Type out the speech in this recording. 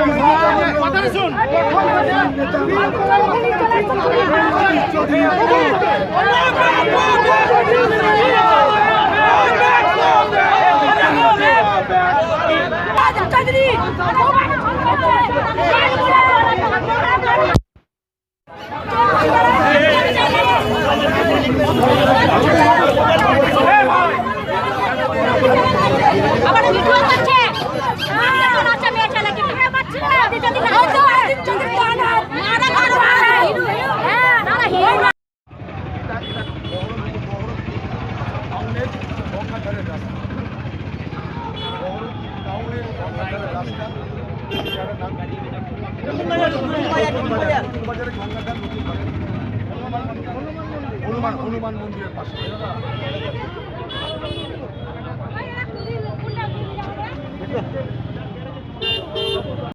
Video করছে বাচ্চা মেয়ে ছেলেকে মেয়ে বাচ্চা যদি না হতো যদি মারা মারা মারা হ্যাঁ মারা হিরো হনুমান হনুমান মন্দিরের পাশে।